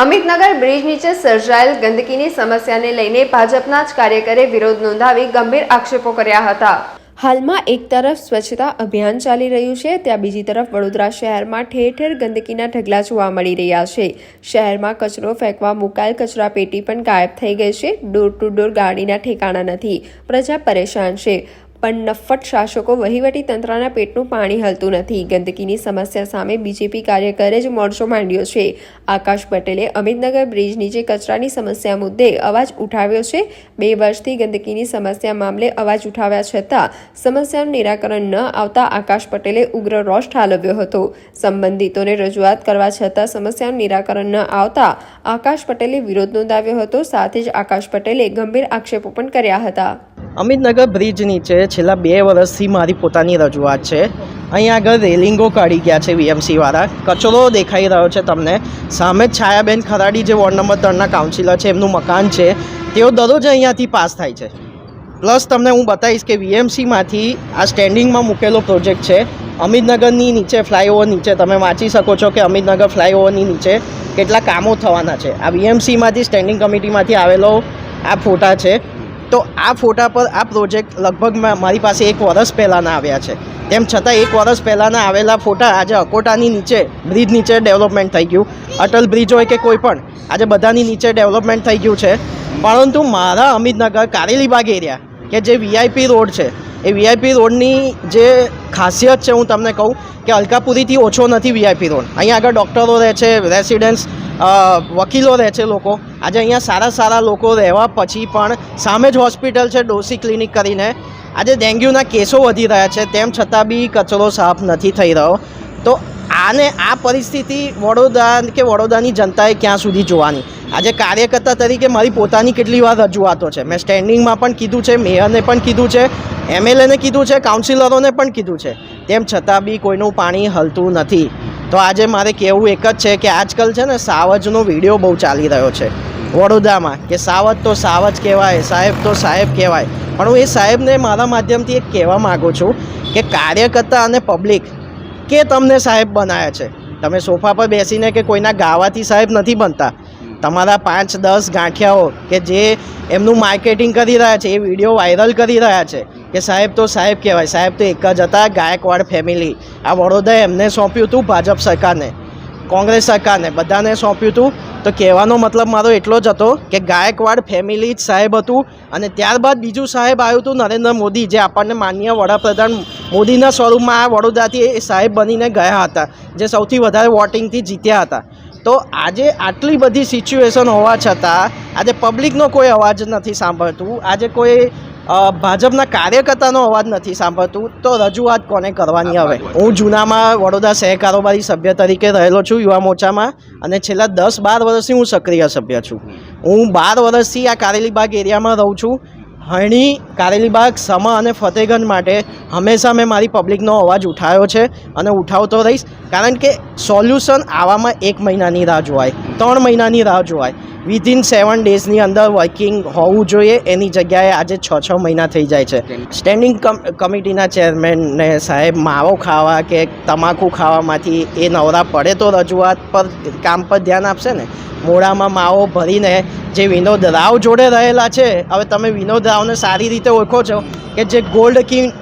Amitnagar bridge નીચે સર્જાયેલ ગંદકીની સમસ્યાને લઈને ભાજપના જ કાર્યકરે વિરોધ નોંધાવી ગંભીર આક્ષેપો કર્યા હતા. હાલમાં એક તરફ સ્વચ્છતા અભિયાન ચાલી રહ્યું છે, ત્યાં બીજી તરફ વડોદરા શહેરમાં ઠેર ઠેર ગંદકીના ઢગલા જોવા મળી રહ્યા છે. શહેરમાં કચરો ફેંકવા મુકાયેલ કચરા પેટી પણ ગાયબ થઈ ગઈ છે. ડોર ટુ ડોર ગાડીના ઠેકાણા નથી. પ્રજા પરેશાન છે. પણ નફ્ફટ શાસકો વહીવટી તંત્રના પેટનું પાણી હલતું નથી. ગંદકીની સમસ્યા સામે બીજેપી કાર્યકરે જ મોરચો માંડ્યો છે. આકાશ પટેલે અમિતનગર બ્રિજ નીચે કચરાની સમસ્યા મુદ્દે અવાજ ઉઠાવ્યો છે. બે વર્ષથી ગંદકીની સમસ્યા મામલે અવાજ ઉઠાવ્યા છતાં સમસ્યાનું નિરાકરણ ન આવતા આકાશ પટેલે ઉગ્ર રોષ ઠાલવ્યો હતો. સંબંધિતોને રજૂઆત કરવા છતાં સમસ્યાનું નિરાકરણ ન આવતા આકાશ પટેલે વિરોધ નોંધાવ્યો હતો. સાથે જ આકાશ પટેલે ગંભીર આક્ષેપો પણ કર્યા હતા. અમિતનગર બ્રિજ નીચે છેલ્લા બે વર્ષથી મારી પોતાની રજૂઆત છે. અહીંયા આગળ રેલિંગો કાઢી ગયા છે વીએમસીવાળા. કચરો દેખાઈ રહ્યો છે તમને. સામે છાયાબેન ખરાડી જે વોર્ડ નંબર ત્રણના કાઉન્સિલર છે, એમનું મકાન છે. તેઓ દરરોજ અહીંયાથી પાસ થાય છે. પ્લસ તમને હું બતાવીશ કે વીએમસીમાંથી આ સ્ટેન્ડિંગમાં મૂકેલો પ્રોજેક્ટ છે. અમિતનગરની નીચે ફ્લાયઓવર નીચે તમે વાંચી શકો છો કે અમિતનગર ફ્લાયઓવરની નીચે કેટલા કામો થવાના છે. આ વીએમસીમાંથી સ્ટેન્ડિંગ કમિટીમાંથી આવેલો આ ફોટા છે. તો આ ફોટા પર આ પ્રોજેક્ટ લગભગ મારી પાસે એક વરસ પહેલાંના આવ્યા છે. તેમ છતાં એક વરસ પહેલાંના આવેલા ફોટા આજે અકોટાની નીચે, બ્રિજ નીચે ડેવલપમેન્ટ થઈ ગયું. અટલ બ્રિજ હોય કે કોઈ પણ, આજે બધાની નીચે ડેવલપમેન્ટ થઈ ગયું છે. પરંતુ મારા અમિતનગર કારેલીબાગ એરિયા, કે જે વીઆઈપી રોડ છે, એ વીઆઈપી રોડની જે ખાસિયત છે હું તમને કહું, કે અલકાપુરીથી ઓછો નથી વીઆઈપી રોડ. અહીંયા આગળ ડૉક્ટરો રહે છે રેસિડેન્ટ્સ વકીલો રહે છે લોકો. આજે અહીંયા સારા સારા લોકો રહેવા પછી પણ સામે જ હોસ્પિટલ છે, ડોસી ક્લિનિક કરીને. આજે ડેન્ગ્યુના કેસો વધી રહ્યા છે, તેમ છતાં બી કચરો સાફ નથી થઈ રહ્યો. તો આને આ પરિસ્થિતિ વડોદરા કે વડોદરાની જનતાએ ક્યાં સુધી જોવાની? આજે કાર્યકર્તા તરીકે મારી પોતાની કેટલી વાર રજૂઆતો છે. મેં સ્ટેન્ડિંગમાં પણ કીધું છે, મેયરને પણ કીધું છે, એમએલએને કીધું છે, કાઉન્સિલરોને પણ કીધું છે. તેમ છતાં બી કોઈનું પાણી હલતું નથી. તો આજે મારે કહેવું એક જ છે કે આજકાલ છે ને સાવજનો વીડિયો બહુ ચાલી રહ્યો છે. વડોદરામાં કે સાવજ તો સાવજ કહેવાય, સાહેબ તો સાહેબ કહેવાય. પણ હું એ સાહેબને મારા માધ્યમથી એક કહેવા માગું છું કે કાર્યકર્તા અને પબ્લિક કે તમને સાહેબ બનાવ્યા છે? તમે સોફા પર બેસીને કે કોઈના ગાવાથી સાહેબ નથી બનતા? તમારા પાંચ, દસ ગાંઠિયાઓ કે જે એમનું માર્કેટિંગ કરી રહ્યા છે, એ વીડિયો વાયરલ કરી રહ્યા છે કે સાહેબ તો સાહેબ કહેવાય, સાહેબ તો એક જ હતા, ગાયકવાડ ફેમિલી. આ વડોદરા એમને સોંપ્યું હતું ભાજપ સરકારને, કોંગ્રેસ સરકારને, બધાને સોંપ્યું હતું. તો કહેવાનો મતલબ મારો એટલો જ હતો કે ગાયકવાડ ફેમિલી જ સાહેબ હતું અને ત્યારબાદ બીજું સાહેબ આવ્યું હતું નરેન્દ્ર મોદી, જે આપણને માનનીય વડાપ્રધાન મોદીના સ્વરૂપમાં આ વડોદરાથી એ સાહેબ બનીને ગયા હતા, જે સૌથી વધારે વોટિંગથી જીત્યા હતા. તો આજે આટલી બધી સિચ્યુએશન હોવા છતાં આજે પબ્લિકનો કોઈ અવાજ નથી સાંભળતું. આજે કોઈ ભાજપના કાર્યકર્તાનો અવાજ નથી સાંભળતું. તો રજૂઆત કોને કરવાની હવે? હું જૂનામાં વડોદરા શહેર કારોબારી સભ્ય તરીકે રહેલો છું યુવા મોરચામાં અને છેલ્લા દસ બાર વર્ષથી હું સક્રિય સભ્ય છું. હું બાર વર્ષથી આ કારેલીબાગ એરિયામાં રહું છું. હણી કારેલીબાગ, સમા અને ફતેહગંજ માટે હંમેશા મેં મારી પબ્લિકનો અવાજ ઉઠાવ્યો છે અને ઉઠાવતો રહીશ. કારણ કે સોલ્યુશન આવામાં એક મહિનાની રાહ જોવાય, ત્રણ મહિનાની રાહ જોવાય. વિધિન સેવન ડેઝની અંદર વર્કિંગ હોવું જોઈએ, એની જગ્યાએ આજે છ છ મહિના થઈ જાય છે. સ્ટેન્ડિંગ કમિટીના ચેરમેનને સાહેબ, માવો ખાવા કે તમાકુ ખાવામાંથી એ નવરા પડે તો રજૂઆત પર, કામ પર ધ્યાન આપશે ને? મોડામાં માવો ભરીને જે વિનોદ રાવ જોડે રહેલા છે, હવે તમે વિનોદ રાવને સારી રીતે ઓળખો છો કે જે ગોલ્ડ કિંગ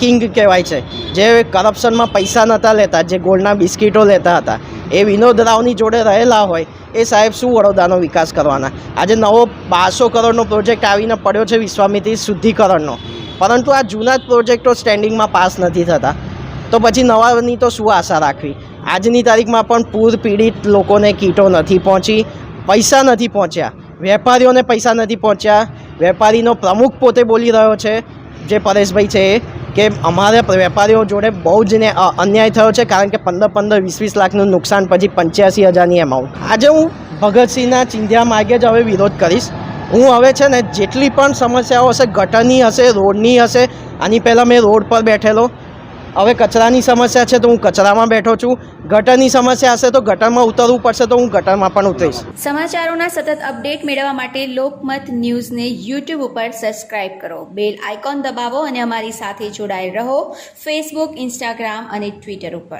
કિંગ કહેવાય છે, જે કરપ્શનમાં પૈસા નહોતા લેતા, જે ગોલ્ડના બિસ્કિટો લેતા હતા, એ વિનોદ રાવની જોડે રહેલા હોય, એ સાહેબ શું વડોદરાનો વિકાસ કરવાના? આજે નવો બારસો કરોડનો પ્રોજેક્ટ આવીને પડ્યો છે વિશ્વામિત્રી શુદ્ધિકરણનો, પરંતુ આ જૂના જ પ્રોજેક્ટો સ્ટેન્ડિંગમાં પાસ નથી થતા. તો પછી નવાની તો શું આશા રાખવી? આજની તારીખમાં પણ પૂર પીડિત લોકોને કીટો નથી પહોંચી, પૈસા નથી પહોંચ્યા. વેપારીઓને પૈસા નથી પહોંચ્યા. વેપારીનો પ્રમુખ પોતે બોલી રહ્યો છે, જે પરેશભાઈ છે એ કે અમારે વેપારીઓ જોડે બહુ જ ને અન્યાય થયો છે, કારણ કે પંદર પંદર વીસ વીસ લાખનું નુકસાન, પછી પંચ્યાસી હજારની એમાઉન્ટ આજે હું ભગતસિંહના ચિંધ્યા માર્ગે જ હવે વિરોધ કરીશ. હું હવે છે ને જેટલી પણ સમસ્યાઓ હશે, ગટરની હશે, રોડની હશે, આની પહેલાં મેં રોડ પર બેઠેલો. હવે કચરાની સમસ્યા છે તો હું કચરામાં બેઠો છું. ગટરની સમસ્યા હશે તો ગટરમાં ઉતરવું પડશે તો હું ગટરમાં પણ ઉતરીશ. સમાચારોના સતત અપડેટ મેળવવા માટે લોકમત ન્યૂઝને યુટ્યુબ ઉપર સબસ્ક્રાઇબ કરો. બેલ આઇકોન દબાવો અને અમારી સાથે જોડાયેલ રહો. ફેસબુક ઇન્સ્ટાગ્રામ અને ટ્વિટર ઉપર.